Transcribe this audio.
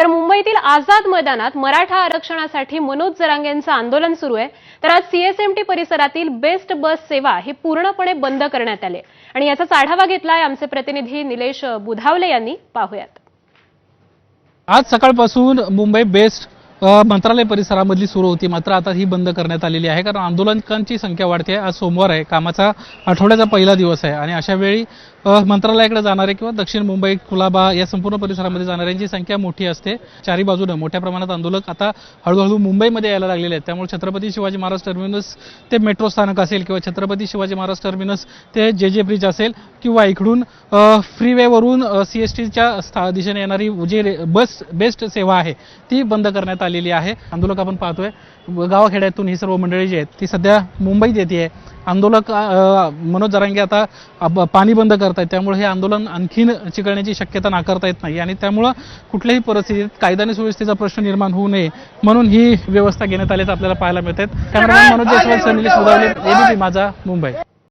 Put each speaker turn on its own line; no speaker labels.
तर मुंबईतील आझाद मैदानात मराठा आरक्षणासाठी मनोज जरांगेंचं आंदोलन सुरू आहे. तर आज सीएसएमटी परिसरातील बेस्ट बस सेवा ही पूर्णपणे बंद करण्यात आली आणि याचाच आढावा घेतलाय आमचे प्रतिनिधी निलेश बुधावले यांनी. पाहूयात.
आज सकाळपासून मुंबई बेस्ट मंत्रालय परिसरामधली सुरू होती. मात्र आता ही बंद करण्यात आलेली आहे. कारण आंदोलकांची संख्या वाढते. आज सोमवार आहे. कामाचा आठवड्याचा पहिला दिवस आहे. आणि अशा वेळी मंत्रालयाकडे जाणारे किंवा दक्षिण मुंबई कुलाबा या संपूर्ण परिसरामध्ये जाणाऱ्यांची संख्या मोठी असते. चारी बाजूनं मोठ्या प्रमाणात आंदोलक आता हळूहळू मुंबईमध्ये यायला लागलेले आहेत. त्यामुळे छत्रपती शिवाजी महाराज टर्मिनस ते मेट्रो स्थानक असेल किंवा छत्रपती शिवाजी महाराज टर्मिनस ते जे जे ब्रिज असेल किंवा इकडून फ्रीवेवरून सी एस टीच्या दिशेने येणारी जी रे- बस बेस्ट सेवा आहे ती बंद करण्यात आली आलेली आहे. आंदोलक आपण पाहतोय. गावाखेड्यातून ही सर्व मंडळी जी आहेत ती सध्या मुंबईत येते आंदोलक मनोज जरांगे आता पाणी बंद करतायत. त्यामुळे हे आंदोलन आणखीन चिकळण्याची शक्यता नाकारता येत नाही. आणि त्यामुळं कुठल्याही परिस्थितीत कायद्याने सुव्यवस्थेचा प्रश्न निर्माण होऊ नये म्हणून ही व्यवस्था घेण्यात आल्याचं आपल्याला पाहायला मिळत कॅमेरामॅन मनोज जयस्वाल सनिलेश उदावले एबीपी माझा मुंबई.